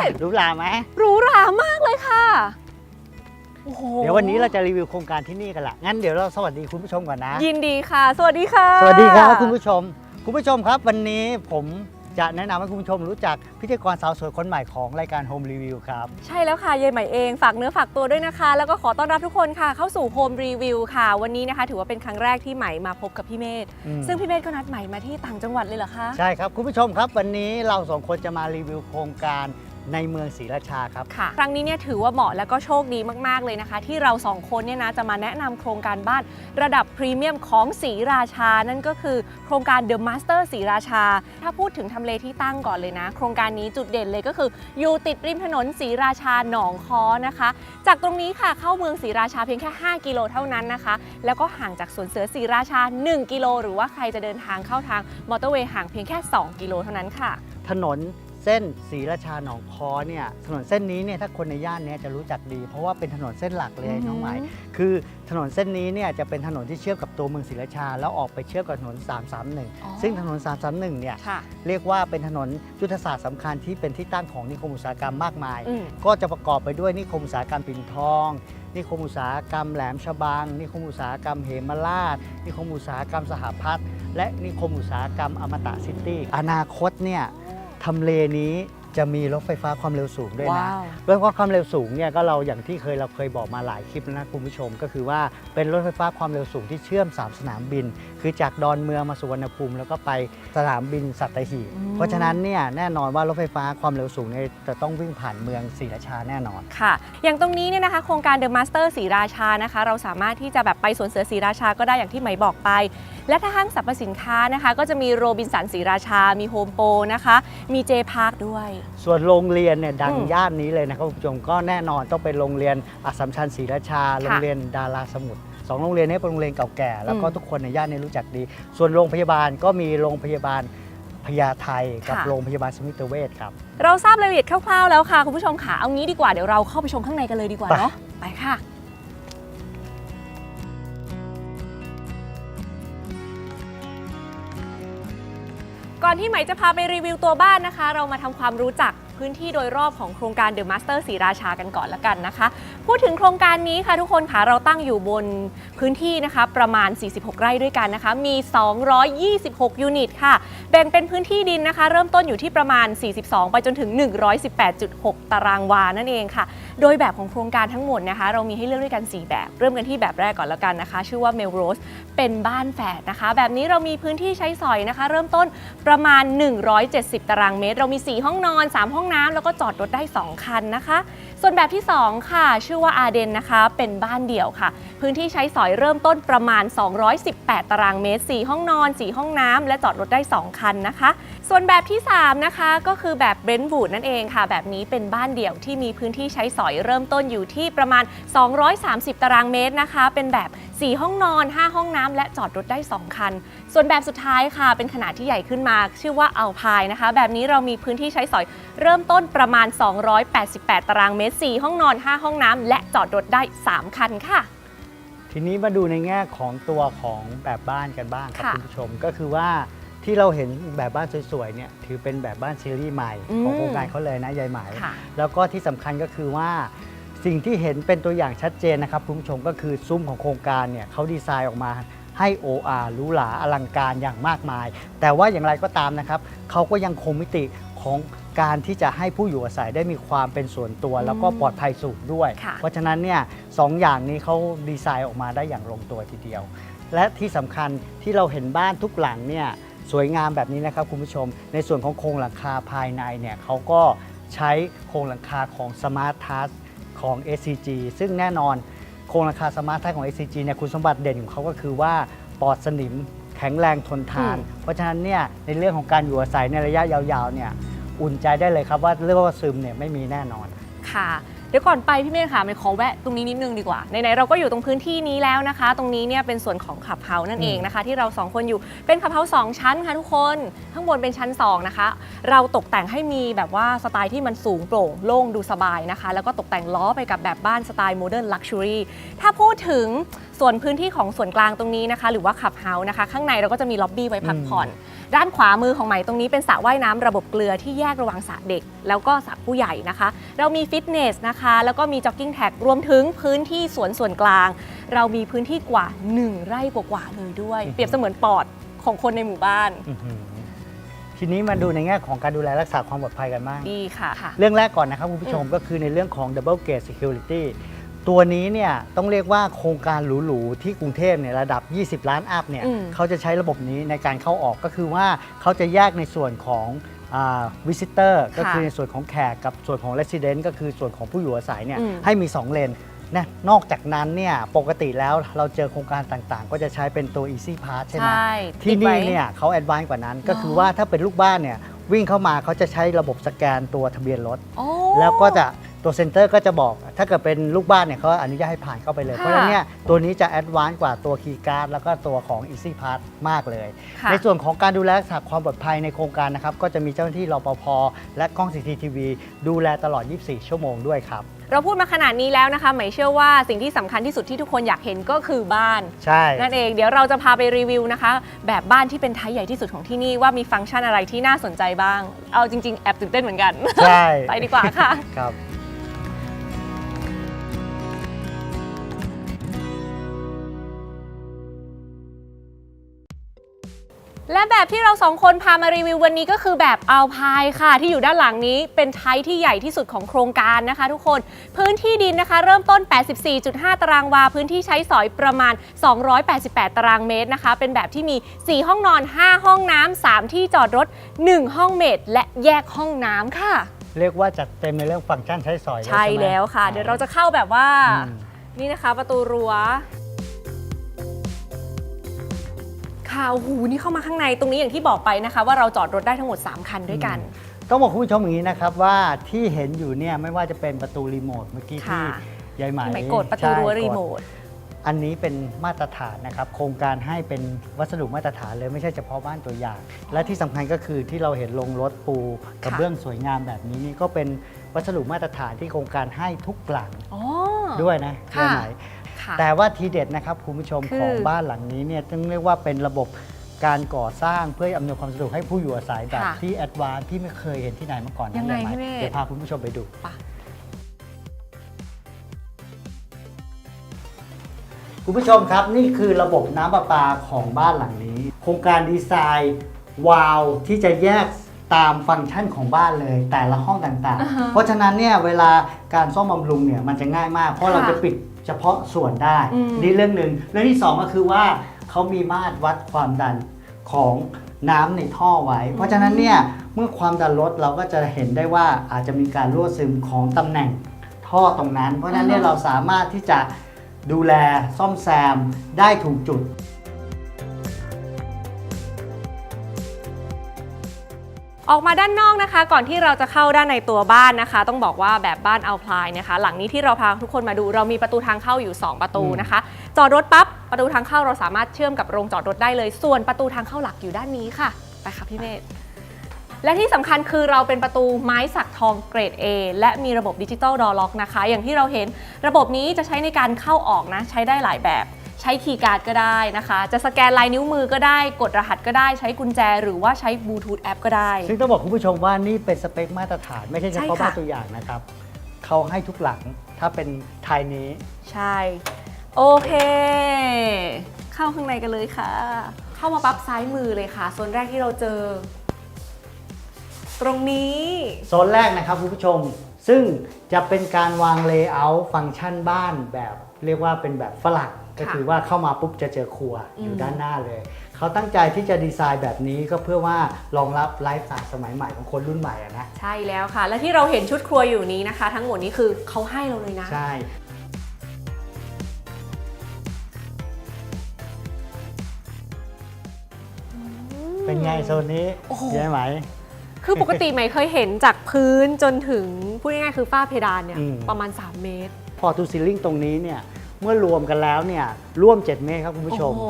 เป็นไงหรู้ลาไหมหรูหรามากเลยค่ะโอ้โหเดี๋ยววันนี้เราจะรีวิวโครงการที่นี่กันละงั้นเดี๋ยวเราสวัสดีคุณผู้ชมก่อนนะ ยินดีค่ะ สวัสดีค่ะ สวัสดีครับคุณผู้ชม คุณผู้ชมครับ วันนี้ผมจะแนะนำให้คุณผู้ชมรู้จักพิธีกรสาวสวยคนใหม่ของรายการ Home Review ครับ ใช่แล้วค่ะยายใหม่เอง ฝากเนื้อฝากตัวด้วยนะคะ แล้วก็ขอต้อนรับทุกคนค่ะ เข้าสู่โฮมรีวิวค่ะ วันนี้นะคะ ถือว่าเป็นครั้งแรกที่ใหม่มาพบกับพี่เมธอืม ซึ่งพี่เมธก็นัดใหม่มาที่ต่างจังหวัดเลยเหรอคะ ใช่ครับ คุณผู้ชมครับวันนี้เราสองคนจะมารีวิวโครงการ ในเมืองศรีราชาครับ ค่ะ ครั้งนี้เนี่ยถือว่าเหมาะแล้วก็โชคดีมาก ๆ เลยนะคะ ที่เราสองคนเนี่ยนะจะมาแนะนำโครงการบ้านระดับพรีเมียมของศรีราชา นั่นก็คือโครงการ The Master ศรีราชา ถ้าพูดถึงทำเลที่ตั้งก่อนเลยนะ โครงการนี้จุดเด่นเลยก็คือ อยู่ติดริมถนนศรีราชาหนองคอนะคะ จากตรงนี้ค่ะเข้าเมืองศรีราชาเพียงแค่ 5 กิโลเท่านั้นนะคะ แล้วก็ห่างจากสวนเสือศรีราชา 1 กิโล หรือว่าใครจะเดินทางเข้าทางมอเตอร์เวย์ห่างเพียงแค่ 2 กิโลเท่านั้นค่ะ ถนน เส้นศรีราชาหนองคอเนี่ยถนนเส้นนี้เนี่ยถ้าคนในย่านเนี้จะรู้จักดี เพราะว่าเป็นถนนเส้นหลักเลยอือหือน้องหมายคือถนนเส้นนี้เนี่ยจะเป็นถนนที่เชื่อมกับตัวเมืองศรีราชา แล้วออกไปเชื่อมกับถนนอ๋อ331 ซึ่งถนน 331เนี่ยค่ะเรียกว่าเป็นถนนยุทธศาสตร์สำคัญที่เป็นที่ตั้งของนิคมอุตสาหกรรมมากมายอืมก็จะประกอบไปด้วยนิคมอุตสาหกรรมปิ่นทองนิคมอุตสาหกรรมแหลมฉบัง นิคมอุตสาหกรรมเหมราช นิคมอุตสาหกรรมสหพัฒน์และนิคมอุตสาหกรรมอมตะซิตี้ อนาคตเนี่ย ทำเลนี้ จะมีรถไฟฟ้าความเร็วสูงด้วยนะว้าว รถไฟฟ้าความเร็วสูงเนี่ยก็เราอย่างที่เคยเราเคยบอกมาหลายคลิปแล้วนะคุณผู้ชม ก็คือว่าเป็นรถไฟฟ้าความเร็วสูงที่เชื่อม3สนามบิน คือจากดอนเมืองมาสุวรรณภูมิ แล้วก็ไปสนามบินสัตหีบอืม เพราะฉะนั้นเนี่ยแน่นอนว่ารถไฟฟ้าความเร็วสูงเนี่ยจะต้องวิ่งผ่านเมืองศรีราชาแน่นอน ค่ะ อย่างตรงนี้เนี่ยนะคะโครงการ The Master ศรีราชานะคะ เราสามารถที่จะแบบไปสวนเสือศรีราชาก็ได้อย่างที่ไหมบอกไป และถ้าห้างสรรพสินค้านะคะ ก็จะมีโรบินสันศรีราชา มีโฮมโปรนะคะ มีเจพาร์คด้วยส่วนโรงเรียนเนี่ยดังอืมย่านนี้เลยนะครับคุณผู้ชมก็แน่นอนต้องเป็นโรงเรียนอัสสัมชัญศรีราชา โรงเรียนดาราสมุทรสองโรงเรียนนี้เป็นโรงเรียนเก่าแก่ แล้วก็อืมทุกคนในย่านนี้รู้จักดี ส่วนโรงพยาบาลก็มีโรงพยาบาลพญาไทกับค่ะโรงพยาบาลสมิติเวชครับ เราทราบรายละเอียดคร่าวๆแล้วค่ะคุณผู้ชมค่ะเอางี้ดีกว่าเดี๋ยวเราเข้าไปชมข้างในกันเลยดีกว่าไปเนาะไปค่ะ อนที่ไหมจะพาไปรีวิวตัวบ้านนะคะ เรามาทำความรู้จักพื้นที่โดยรอบของโครงการ The Master ศรีราชากันก่อนละกันนะคะ พูดถึงโครงการนี้ค่ะทุกคนค่ะเราตั้งอยู่บนพื้นที่นะคะ ประมาณ 46 ไร่ด้วยกันนะคะ มี 226 ยูนิตค่ะ แบ่งเป็นพื้นที่ดินนะคะ เริ่มต้นอยู่ที่ประมาณ 42 ไปจนถึง 118.6 ตารางวานั่นเองค่ะ โดยแบบของโครงการทั้งหมดนะคะ เรามีให้เลือกด้วยกัน 4 แบบ เริ่มกันที่แบบแรกก่อนแล้วกันนะคะ ชื่อว่า Melrose เป็นบ้านแฝดนะคะ แบบนี้เรามีพื้นที่ใช้สอยนะคะ เริ่มต้นประมาณ 170 ตารางเมตร เรามี 4 ห้องนอน 3 ห้องน้ำแล้วก็จอดรถได้ 2 คันนะคะ ส่วนแบบที่ 2 ค่ะ ชื่อว่าอาเดนนะคะ เป็นบ้านเดี่ยวค่ะ พื้นที่ใช้สอยเริ่มต้นประมาณ 218 ตารางเมตร 4 ห้องนอน 4 ห้องน้ำและจอดรถได้ 2 คันนะคะ ส่วนแบบที่ 3 นะคะ ก็คือแบบเบรนท์วูดนั่นเองค่ะ แบบนี้เป็นบ้านเดี่ยวที่มีพื้นที่ใช้สอยเริ่มต้นอยู่ที่ประมาณ 230 ตารางเมตรนะคะ เป็นแบบ 4 ห้องนอน 5 ห้องน้ำและจอดรถได้ 2 คัน ส่วนแบบสุดท้ายค่ะ เป็นขนาดที่ใหญ่ขึ้นมา ชื่อว่าอัลพายนะคะ แบบนี้เรามีพื้นที่ใช้สอยเริ่มต้นประมาณ 288 ตารางเมตร 4 ห้องนอน 5 ห้องน้ำและจอดรถได้ 3 คันค่ะ ทีนี้มาดูในแง่ของตัวของแบบบ้านกันบ้างครับค่ะ คุณผู้ชมก็คือว่า ที่เราเห็นแบบบ้านสวยๆเนี่ยถือเป็นแบบบ้านซีรีส์ใหม่อืมของโครงการเขาเลยนะยายไหมค่ะแล้วก็ที่สำคัญก็คือว่าสิ่งที่เห็นเป็นตัวอย่างชัดเจนนะครับคุณผู้ชมก็คือซุ้มของโครงการเนี่ยเขาดีไซน์ออกมาให้ OR หรูหราอลังการอย่างมากมาย แต่ว่าอย่างไรก็ตามนะครับเขาก็ยังคงมิติของการที่จะให้ผู้อยู่อาศัยได้มีความเป็นส่วนตัว แล้วก็ปลอดภัยสูงด้วยค่ะเพราะฉะนั้นเนี่ยสองอย่างนี้เขาดีไซน์ออกมาได้อย่างลงตัวทีเดียว และที่สำคัญที่เราเห็นบ้านทุกหลังเนี่ย สวยงามแบบนี้นะครับคุณผู้ชม ในส่วนของโครงหลังคาภายในเนี่ยเขาก็ใช้โครงหลังคาของ Smart Touch ของ SCG ซึ่งแน่นอนโครงหลังคา Smart Touch ของ SCG เนี่ยคุณสมบัติเด่นของเขาก็คือว่าปลอดสนิมแข็งแรงทนทานอืมเพราะฉะนั้นเนี่ยในเรื่องของการอยู่อาศัยในระยะยาวๆเนี่ยอุ่นใจได้เลยครับว่าเรื่องว่าซึมเนี่ยไม่มีแน่นอนค่ะ เดี๋ยวก่อนไปพี่เมฆค่ะไม่ขอแวะตรงนี้นิดนึงดีกว่าไหนๆเราก็อยู่ตรงพื้นที่นี้แล้วนะคะ ตรงนี้เนี่ยเป็นส่วนของขับเฮานั่นเองนะคะ ที่เราสองคนอยู่เป็นขับเฮาสองชั้นค่ะทุกคนข้างบนเป็นชั้นสองนะคะ เราตกแต่งให้มีแบบว่าสไตล์ที่มันสูงโปร่งโล่งดูสบายนะคะ แล้วก็ตกแต่งล้อไปกับแบบบ้านสไตล์โมเดิร์นลักชัวรี่ถ้าพูดถึงส่วนพื้นที่ของส่วนกลางตรงนี้นะคะ หรือว่าขับเฮานะคะ ข้างในเราก็จะมีล็อบบี้ไว้พักผ่อน ด้านขวามือของไหมตรงนี้เป็นสระว่ายน้ำระบบเกลือที่แยกระหว่างสระเด็ก แล้วก็สระผู้ใหญ่นะคะ เรามีฟิตเนสนะคะ แล้วก็มีจ็อกกิ้งแท็กรวมถึงพื้นที่สวนส่วนกลาง เรามีพื้นที่กว่า 1 ไร่กว่าๆเลยด้วย เปรียบเสมือนปอดของคนในหมู่บ้านอื้อหือทีนี้มาดูในแง่ของการดูแลรักษาความปลอดภัยกันบ้างดีค่ะค่ะ เรื่องแรกก่อนนะครับคุณผู้ชมก็คือในเรื่องของ Double Gate Security ตัวนี้เนี่ยต้องเรียกว่าโครงการหรูๆที่กรุงเทพเนี่ยระดับ 20 ล้านอัพเนี่ยอืม เขาจะใช้ระบบนี้ในการเข้าออกก็คือว่าเขาจะแยกในส่วนของวิสิเตอร์ก็คือในส่วนของแขกกับส่วนของ Resident ก็คือส่วนของผู้อยู่อาศัยเนี่ยอืม ให้มี 2 เลนนะนอกจากนั้นเนี่ยปกติแล้วเราเจอโครงการต่างๆ ก็จะใช้เป็นตัว Easy Pass ใช่ไหม ใช่ที่ติดไว้นี่เนี่ยเขาแอดวานซ์กว่านั้น ก็หรอคือว่าถ้าเป็นลูกบ้านเนี่ยวิ่งเข้ามาเขาจะใช้ระบบสแกนตัวทะเบียนรถ โอ้ แล้วก็จะ ตัวเซ็นเตอร์ก็จะบอก ถ้าเกิดเป็นลูกบ้านเนี่ยเขาอนุญาตให้ผ่านเข้าไปเลยค่ะเพราะฉะนั้นเนี่ยตัวนี้จะแอดวานซ์กว่าตัวคีย์การ์ดแล้วก็ตัวของ Easy Pass มากเลย ค่ะ ในส่วนของการดูแลรักษาความปลอดภัยในโครงการนะครับ ก็จะมีเจ้าหน้าที่รปภและกล้อง CCTV ดูแลตลอด 24 ชั่วโมงด้วยครับ เราพูดมาขนาดนี้แล้วนะคะไหมายเชื่อว่าสิ่งที่สำคัญที่สุดที่ทุกคนอยากเห็นก็คือบ้าน ใช่ นั่นเองเดี๋ยวเราจะพาไปรีวิวนะคะ แบบบ้านที่เป็นไทยใหญ่ที่สุดของที่นี่ว่ามีฟังก์ชันอะไรที่น่าสนใจบ้าง เอาจริง ๆ แอบตื่นเต้นเหมือนกัน ใช่ ไปดีกว่าค่ะ ครับ และแบบที่เราสองคนพามารีวิววันนี้ก็คือแบบอัลพายค่ะ ที่อยู่ด้านหลังนี้เป็นไทยที่ใหญ่ที่สุดของโครงการนะคะ ทุกคนพื้นที่ดินนะคะ เริ่มต้น 84.5 ตารางวา พื้นที่ใช้สอยประมาณ 288 ตารางเมตรนะคะ เป็นแบบที่มี 4 ห้องนอน 5 ห้องน้ำ3ที่จอดรถ 1 ห้องเมดและแยกห้องน้ำค่ะ เรียกว่าจัดเต็มในเรื่องฟังก์ชันใช้สอยเลยใช่ไหมแล้วค่ะ เดี๋ยวเราจะเข้าแบบว่า อืม นี่นะคะประตูรั้ว ค่ะโอ้โหนี่เข้ามาข้างในตรงนี้อย่างที่บอกไปนะคะ ว่าเราจอดรถได้ทั้งหมด 3 คันด้วยกัน ต้องบอกคุณผู้ชมอย่างนี้นะครับว่าที่เห็นอยู่เนี่ยไม่ว่าจะเป็นประตูรีโมทเมื่อกี้ที่ค่ะ ยายไหมที่หมายกดประตูรั้วใช่รีโมทอันนี้เป็นมาตรฐานนะครับ โครงการให้เป็นวัสดุมาตรฐานเลยไม่ใช่เฉพาะบ้านตัวอย่าง และที่สำคัญก็คือที่เราเห็นลงรถปูกระค่ะเบื้องสวยงามแบบนี้นี่ก็เป็นวัสดุมาตรฐานที่โครงการให้ทุกหลัง อ๋อ ด้วยนะค่ะยายไหม ค่ะ แต่ว่าทีเด็ดนะครับคุณผู้ชมคือ ของบ้านหลังนี้เนี่ยต้องเรียกว่าเป็นระบบการก่อสร้างเพื่ออำนวยความสะดวกให้ผู้อยู่อาศัยแบบค่ะที่แอดวานซ์ที่ไม่เคยเห็นที่ไหนมาก่อนนะยังไงหมพี่เมฆ เดี๋ยวพาคุณผู้ชมไปดู ไปคุณผู้ชมครับนี่คือระบบน้ำประปาของบ้านหลังนี้ โครงการดีไซน์วาล์วที่จะแยกตามฟังก์ชันของบ้านเลย แต่ละห้องต่างอ่าฮะๆ เพราะฉะนั้นเนี่ยเวลาการซ่อมบำรุงเนี่ยมันจะง่ายมาก เพราะเราค่ะจะปิด เฉพาะส่วนได้อืม นี่เรื่องหนึ่งเรื่องที่สองก็คือว่าเขามีมาตรวัดความดันของน้ำในท่อไว้ เพราะฉะนั้นเนี่ยเมื่อความดันลดเราก็จะเห็นได้ว่าอาจจะมีการรั่วซึมของตำแหน่งท่อตรงนั้น เพราะฉะนั้นเนี่ยอ่าฮะเราสามารถที่จะดูแลซ่อมแซมได้ถูกจุด ออกมาด้านนอกนะคะ ก่อนที่เราจะเข้าด้านในตัวบ้านนะคะ ต้องบอกว่าแบบบ้านเอาพลายนะคะ หลังนี้ที่เราพาทุกคนมาดู เรามีประตูทางเข้าอยู่ 2 ประตูนะคะ จอดรถปั๊บประตูทางเข้าเราสามารถเชื่อมกับโรงจอดรถได้เลย ส่วนประตูทางเข้าหลักอยู่ด้านนี้ค่ะไปค่ะพี่เมธและที่สำคัญคือเราเป็นประตูไม้สักทองเกรด A และมีระบบดิจิตอลดอล็อกนะคะ อย่างที่เราเห็นระบบนี้จะใช้ในการเข้าออกนะ ใช้ได้หลายแบบ ใช้คีย์การ์ดก็ได้นะคะ จะสแกนลายนิ้วมือก็ได้ กดรหัสก็ได้ ใช้กุญแจหรือว่าใช้บลูทูธแอปก็ได้ ซึ่งต้องบอกคุณผู้ชมว่านี่เป็นสเปคมาตรฐาน ไม่ใช่เฉพาะใช่ค่ะ บ้านตัวอย่างนะครับเขาให้ทุกหลังถ้าเป็นไทยนี้ ใช่ โอเค เข้าข้างในกันเลยค่ะ เข้ามาปั๊บซ้ายมือเลยค่ะโซนแรกที่เราเจอ ตรงนี้ โซนแรกนะครับคุณผู้ชม ซึ่งจะเป็นการวางเลเยอร์ฟังก์ชันบ้านแบบเรียกว่าเป็นแบบฝรั่งก็คือว่าเข้ามาปุ๊บจะเจอครัวอยู่อืมด้านหน้าเลย เขาตั้งใจที่จะดีไซน์แบบนี้ก็เพื่อว่ารองรับไลฟ์สไตล์สมัยใหม่ของคนรุ่นใหม่อะนะ ใช่แล้วค่ะ และที่เราเห็นชุดครัวอยู่นี้นะคะ ทั้งหมดนี้คือเขาให้เราเลยนะ ใช่เป็นไงโซนนี้โอ้โหใช่ไหม คือปกติไม่เคยเห็นจากพื้นจนถึงพูดง่ายๆคือฝ้าเพดานเนี่ยอืม ประมาณ 3 เมตร พอทูซิลลิงตรงนี้เนี่ยเมื่อรวมกันแล้วเนี่ยร่วม 7 เมตรครับคุณผู้ชม โอ้โห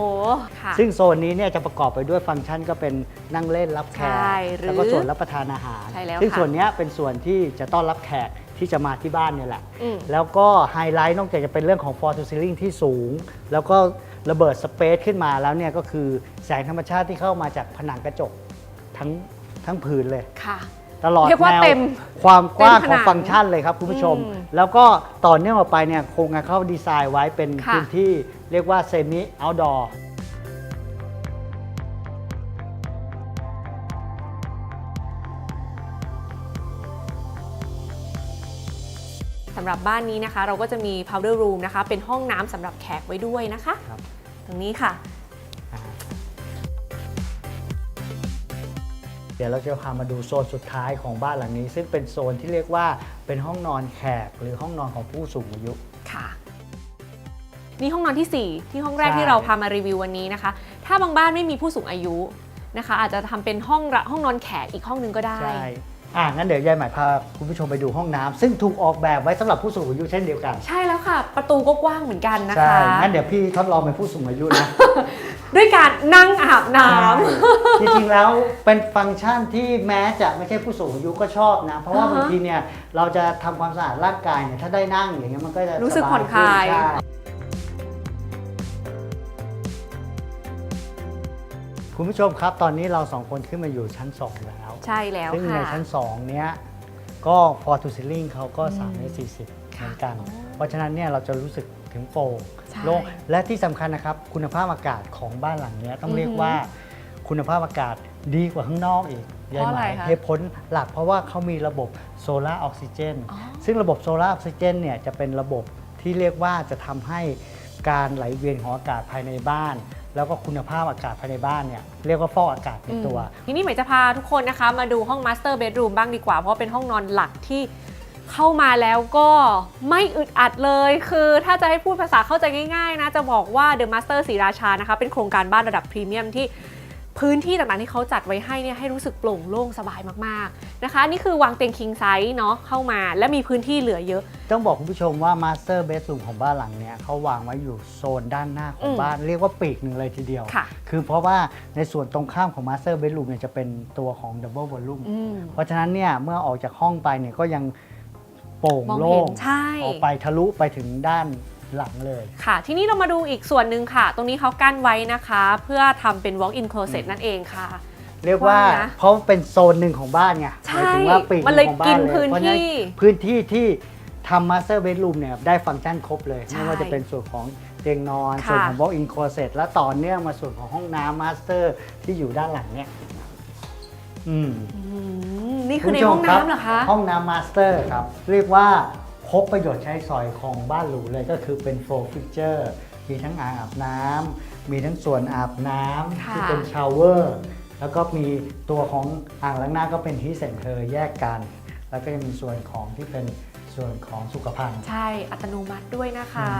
ค่ะ ซึ่งโซนนี้เนี่ยจะประกอบไปด้วยฟังก์ชันก็เป็นนั่งเล่นรับแขใช่กหรือแล้วก็ส่วนรับประทานอาหาร ใช่แล้วซึ่งค่ะส่วนเนี้ยเป็นส่วนที่จะต้อนรับแขกที่จะมาที่บ้านเนี่ยแหละ อืม แล้วก็ไฮไลท์นอกจากจะเป็นเรื่องของ f o r to ceiling ที่สูง แล้วก็ระเบิดสเปซขึ้นมาแล้วเนี่ยก็คือแสงธรรมชาติที่เข้ามาจากผนังกระจกทั้ง ทั้งผืนเลยค่ะ ตลอดเรียกว่าแนวเต็มความกว้างเต็มผขนัองงฟังก์ชันเลยครับคุณผู้ชม อืมแล้วก็ต่อเนื่องออกไปเนี่ยโครงงานเขาดีไซน์ไว้เป็นค่ะ พื้นที่เรียกว่าเซมิเอาท์ดอร์ สำหรับบ้านนี้นะคะ เราก็จะมี powder room นะคะ เป็นห้องน้ำสำหรับแขกไว้ด้วยนะคะ ครับ ตรงนี้ค่ะ ดี๋ยวเราจะพามาดูโซนสุดท้ายของบ้านหลังนี้ ซึ่งเป็นโซนที่เรียกว่าเป็นห้องนอนแขกหรือห้องนอนของผู้สูงอายุ ค่ะ นี่ห้องนอนที่ 4 ที่ห้องแรกใช่ ที่เราพามารีวิววันนี้นะคะ ถ้าบางบ้านไม่มีผู้สูงอายุนะคะ อาจจะทำเป็นห้องระห้องนอนแขกอีกห้องหนึงก็ได้ ใช่อ่างั้นเดี๋ยวยายหมายพาคุณผู้ชมไปดูห้องน้ำซึ่งถูกออกแบบไว้สำหรับผู้สูงอายุเช่นเดียวกันใช่แล้วค่ะ ประตูก็กว้างเหมือนกันนะใช่คะ งั้นเดี๋ยวพี่ทดลองเป็นผู้สูงอายุนะ ด้วยการนั่งอาบน้ำ จริงๆแล้วเป็นฟังก์ชันที่แม้จะไม่ใช่ผู้สูงอายุก็ชอบนะ เพราะว่าอ่าฮะ บางทีเนี่ยเราจะทำความสะอาดร่างกายเนี่ยถ้าได้นั่งอย่างเงี้ยมันก็จะรู้สึกสบผ่อนคลาย ขึ้นใช่คุณผู้ชมครับตอนนี้เราสองคนขึ้นมาอยู่ชั้น 2 แล้ว ใช่แล้วซึ่งในค่ะ ชั้น 2 เนี้ยก็ฟอร์ตูซิลลิงเขาก็อืม3เมตร40เหมือนกันอ๋อเพราะฉะนั้นเนี่ยเราจะรู้สึก ถึงโปร่งใช่โล่งและที่สำคัญนะครับ คุณภาพอากาศของบ้านหลังเนี้ยต้องเรียกอือฮึว่า คุณภาพอากาศดีกว่าข้างนอกอีกเพราะอะไรยายหมายคะเหตุผลหลักเพราะว่าเขามีระบบโซลาร์ออกซิเจนอ๋อ ซึ่งระบบโซลาร์ออกซิเจนเนี่ยจะเป็นระบบที่เรียกว่าจะทำให้การไหลเวียนของอากาศภายในบ้าน แล้วก็คุณภาพอากาศภายในบ้านเนี่ยเรียกว่าฟอกอากาศในตัว อืมทีนี้หมายจะพาทุกคนนะคะ มาดูห้อง Master Bedroom บ้างดีกว่า เพราะว่าเป็นห้องนอนหลักที่ เข้ามาแล้วก็ไม่อึดอัดเลย คือถ้าจะให้พูดภาษาเข้าใจง่ายๆนะ จะบอกว่า The Master ศรีราชานะคะ เป็นโครงการบ้านระดับพรีเมียมที่พื้นที่ต่างๆที่เขาจัดไว้ให้เนี่ยให้รู้สึกโปร่งโล่งสบายมากๆนะคะ นี่คือวางเตียง king size เนาะเข้ามาและมีพื้นที่เหลือเยอะ ต้องบอกคุณผู้ชมว่ามาสเตอร์เบส o ูมของบ้านหลังเนี้ยเขาวางไว้อยู่โซนด้านหน้าขออืงมบ้าน เรียกว่าปีกหนึ่งเลยทีเดียวค่ะ คือเพราะว่าในส่วนตรงข้ามของมาสเตอร์เบส o ูมเนี่ยจะเป็นตัวของดับเบิลวอลลุ่มอืม เพราะฉะนั้นเนี่ยเมื่อออกจากห้องไปเนี่ยก็ยัง โปร่งมองโล่เห็งนใช่ออกไปทะลุไปถึงด้านหลังเลย ค่ะ ทีนี้เรามาดูอีกส่วนหนึ่งค่ะ ตรงนี้เขากั้นไว้นะคะ เพื่อทำเป็น walk in closet นั่นเองค่ะ เรียกว่าว่างนะเพราะเป็นโซนหนึ่งของบ้านไงใช่หมายถึงว่าปีกหมันเลยงของบ้ากินนเลยพื้นเพราะฉะนั้นที่พื้นที่ที่ทำมาสเตอร์เบด o ูมเนี่ยได้ฟังก์ชันครบเลย ใช่ไม่ว่าจะเป็นส่วนของเตียงนอน ค่ะ ส่วนของ walk in closet และต่อเนื่องมาส่วนของห้องน้ำมาสเตอร์ที่อยู่ด้านหลังเนี่ยอืม อืม นี่คือในห้องณผู้ชมรับน้ำเหรอคะ ห้องน้ำมาสเตอร์ครับ เรียกว่าครบประโยชน์ใช้สอยของบ้านหรูเลยก็คือเป็นโฟล์ฟิเจอร์มีทั้งอ่างอาบน้ำมีทั้งส่วนอาบน้ำค่ะที่เป็นชาวเวอร์แล้วก็มีตัวของอ่างล้างหน้าก็เป็นฮีเซนเทอร์แยกกัน แล้วก็ยังมีส่วนของที่เป็นส่วนของสุขภัณฑ์ ใช่ อัตโนมัติด้วยนะคะ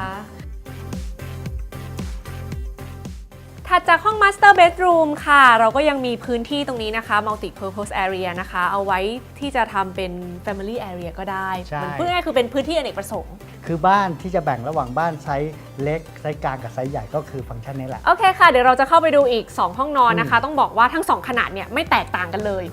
ถัดจากห้อง Master Bedroom ค่ะ เราก็ยังมีพื้นที่ตรงนี้นะคะ Multi Purpose Area นะคะ เอาไว้ที่จะทำเป็น Family Area ก็ได้ใช่มันพูดง่ายๆคือเป็นพื้นที่อเนกประสงค์ คือบ้านที่จะแบ่งระหว่างบ้านไซส์เล็กไซส์กลางกับไซส์ใหญ่ก็คือฟังก์ชันนี้แหละ โอเคค่ะ เดี๋ยวเราจะเข้าไปดูอีก 2 ห้องนอนนะคะ ต้องบอกว่าทั้ง 2 ขนาดเนี่ยไม่แตกต่างกันเลย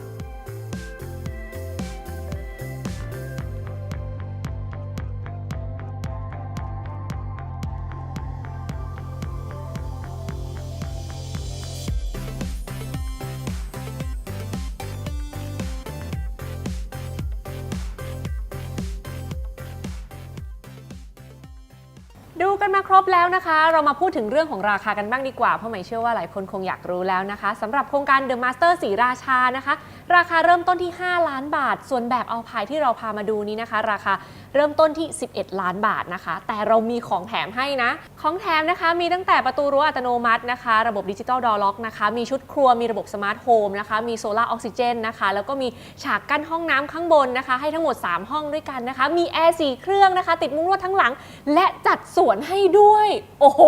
กันมาครบแล้วนะคะ เรามาพูดถึงเรื่องของราคากันบ้างดีกว่า เพราะหมายเชื่อว่าหลายคนคงอยากรู้แล้วนะคะสำหรับโครงการ The Master สีราชานะคะ ราคาเริ่มต้นที่ 5 ล้านบาท ส่วนแบบเอาพายที่เราพามาดูนี้นะคะ ราคาเริ่มต้นที่ 11 ล้านบาทนะคะ แต่เรามีของแถมให้นะ ของแถมนะคะ มีตั้งแต่ประตูรั้วอัตโนมัตินะคะ ระบบดิจิตอลดอล็อกนะคะ มีชุดครัว มีระบบสมาร์ทโฮมนะคะ มีโซลาร์ออกซิเจนนะคะ แล้วก็มีฉากกั้นห้องน้ำข้างบนนะคะ ให้ทั้งหมด 3 ห้องด้วยกันนะคะ มีแอร์สเครื่องนะคะ ติดมุ้งลวดทั้งหลัง และจัดสวนให้ด้วย โอ้โห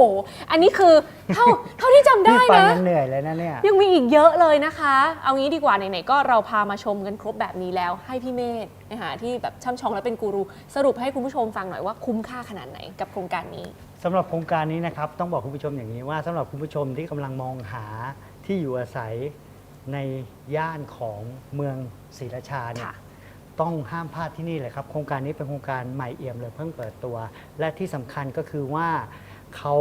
อันนี้คือเท่าเท่าที่จำได้ที่ฟังนะยังเหนื่อยเลยนะเนี่ยยังมีอีกเยอะเลยนะคะ เอางี้ดีกว่าไหนๆก็เราพามาชมกันครบแบบนี้แล้วให้พี่เมธนะคะที่แบบช่ำชองและเป็นกูรูสรุปให้คุณผู้ชมฟังหน่อยว่าคุ้มค่าขนาดไหนกับโครงการนี้ สำหรับโครงการนี้นะครับต้องบอกคุณผู้ชมอย่างนี้ว่าสำหรับคุณผู้ชมที่กำลังมองหาที่อยู่อาศัยในย่านของเมืองศรีราชาเนี่ยค่ะ ต้องห้ามพลาดที่นี่เลยครับ โครงการนี้เป็นโครงการใหม่เอี่ยมเลยเพิ่งเปิดตัว และที่สำคัญก็คือว่าเขา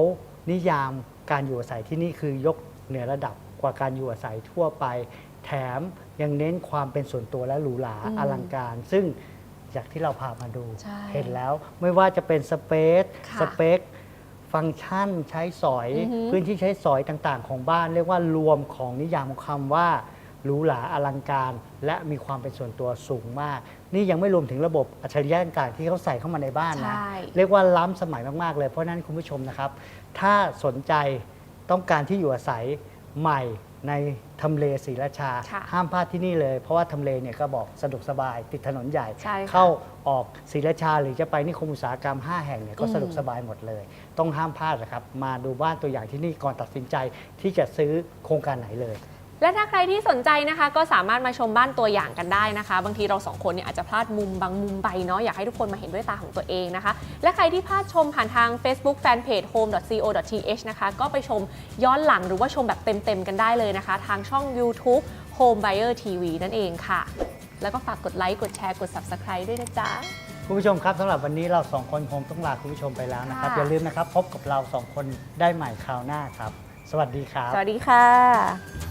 นิยามการอยู่อาศัยที่นี่คือยกเหนือระดับกว่าการอยู่อาศัยทั่วไป แถมยังเน้นความเป็นส่วนตัวและหรูหราอืมอลังการ ซึ่งจากที่เราพามาดู ใช่เห็นแล้วไม่ว่าจะเป็นสเปซค่ะสเปค ฟังก์ชันใช้สอย อือฮึพื้นที่ใช้สอยต่างๆ ของบ้าน เรียกว่ารวมของนิยามของคำว่าหรูหราอลังการ และมีความเป็นส่วนตัวสูงมาก นี่ยังไม่รวมถึงระบบอัจฉริยะต่างๆที่เขาใส่เข้ามาในบ้านนะใช่เรียกว่าล้ำสมัยมาก ๆ เลยเพราะฉะนั้นคุณผู้ชมนะครับ ถ้าสนใจต้องการที่อยู่อาศัยใหม่ ในทำเลศรีราชา ค่ะห้ามพลาดที่นี่เลย เพราะว่าทำเลเนี่ยก็บอกสะดวกสบายติดถนนใหญ่ ใช่ค่ะเข้าออกศรีราชาหรือจะไปนิคมอุตสาหกรรม 5 แห่งเนี่ยก็อืม สะดวกสบายหมดเลย ต้องห้ามพลาดนะครับ มาดูบ้านตัวอย่างที่นี่ก่อนตัดสินใจที่จะซื้อโครงการไหนเลย และถ้าใครที่สนใจนะคะ ก็สามารถมาชมบ้านตัวอย่างกันได้นะคะ บางทีเราสองคนเนี่ยอาจจะพลาดมุมบางมุมไปเนาะอยากให้ทุกคนมาเห็นด้วยตาของตัวเองนะคะ และใครที่พลาดชมผ่านทาง Facebook Fanpage home.co.th นะคะ ก็ไปชมย้อนหลังหรือว่าชมแบบเต็มๆกันได้เลยนะคะ ทางช่อง YouTube Home Buyer TV นั่นเองค่ะ แล้วก็ฝากกดไลค์กดแชร์กด Subscribe ด้วยนะจ๊ะคุณผู้ชมครับสำหรับวันนี้เราสองคนคงต้องลาคุณผู้ชมไปแล้วนะครับค่ะอย่าลืมนะครับพบกับเราสองคนได้ใหม่คราวหน้าครับ สวัสดีครับ สวัสดีค่ะ